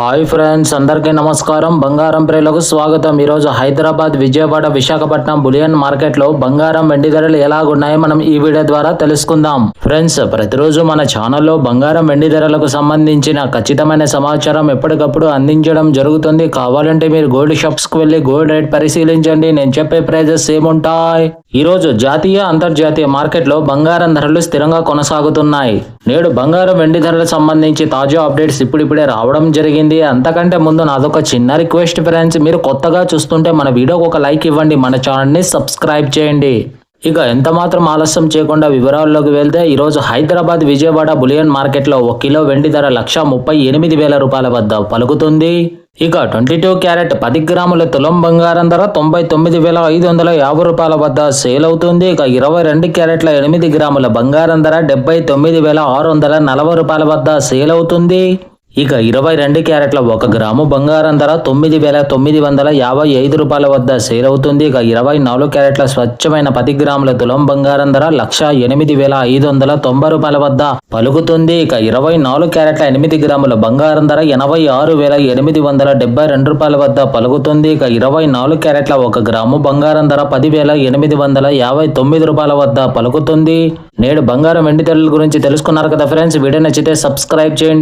Hi friends అందరికీ నమస్కారం. బంగారం ప్రేలకు స్వాగతం. ఈరోజు హైదరాబాద్ విజయవాడ విశాఖపట్నం బులియన్ మార్కెట్లో బంగారం వెండి ధరలు ఎలాగున్నాయో మనం ఈ వీడియో ద్వారా తెలుసుకుందాం. ఫ్రెండ్స్ ప్రతిరోజు మన ఛానల్లో బంగారం వెండి ధరలకు సంబంధించిన ఖచ్చితమైన సమాచారం ఎప్పటికప్పుడు అందించడం జరుగుతుంది. కావాలంటే మీరు గోల్డ్ షాప్స్కి వెళ్ళి గోల్డ్ రేట్ పరిశీలించండి. నేను చెప్పే ప్రైజెస్ ఏముంటాయి? ఈరోజు జాతీయ అంతర్జాతీయ మార్కెట్లో బంగారం ధరలు స్థిరంగా కొనసాగుతున్నాయి. నేడు బంగారం వెండి ధరలకు సంబంధించి తాజా అప్డేట్స్ ఇప్పుడిప్పుడే రావడం జరిగింది. అంతకంటే ముందు నాదొక చిన్న రిక్వెస్ట్ ఫ్రెండ్స్ మీరు కొత్తగా చూస్తుంటే మన వీడియోకి ఒక లైక్ ఇవ్వండి మన ఛానల్ని సబ్స్క్రైబ్ చేయండి. ఇక ఎంత మాత్రం ఆలస్యం చేయకుండా వివరాల్లోకి వెళ్తే ఈరోజు హైదరాబాద్ విజయవాడ బులియన్ మార్కెట్లో ఒక కిలో వెండి ధర లక్ష ముప్పై ఎనిమిది వేల రూపాయల వద్ద పలుకుతుంది. ఇక ట్వంటీ టూ క్యారెట్ పది గ్రాముల తులం బంగారం ధర తొంభై తొమ్మిది వేల ఐదు వందల యాభై రూపాయల వద్ద సేల్ అవుతుంది. ఇక ఇరవై రెండు క్యారెట్ల ఎనిమిది గ్రాముల బంగారం ధర డెబ్బై తొమ్మిది వేల ఆరు వందల నలభై రూపాయల వద్ద సేల్ అవుతుంది. ఇక ఇరవై రెండు క్యారెట్ల ఒక గ్రాము బంగారం ధర తొమ్మిది వేల తొమ్మిది వందల యాభై ఐదు రూపాయల వద్ద సేల్ అవుతుంది. ఇక ఇరవై నాలుగు క్యారెట్ల స్వచ్ఛమైన పది గ్రాముల తులం బంగారం ధర లక్ష ఎనిమిది వేల ఐదు వందల తొంభై రూపాయల వద్ద పలుకుతుంది. ఇక ఇరవై నాలుగు క్యారెట్ల ఎనిమిది గ్రాముల బంగారం ధర ఎనభై ఆరు వేల ఎనిమిది వందల డెబ్బై రెండు రూపాయల వద్ద పలుకుతుంది. ఇక ఇరవై నాలుగు క్యారెట్ల ఒక గ్రాము బంగారం ధర పదివేల ఎనిమిది వందల యాభై తొమ్మిది రూపాయల వద్ద పలుకుతుంది. నేడు బంగారం వెండి ధరల గురించి తెలుసుకున్నారు కదా ఫ్రెండ్స్ వీడియో నచ్చితే సబ్స్క్రైబ్ చేయండి.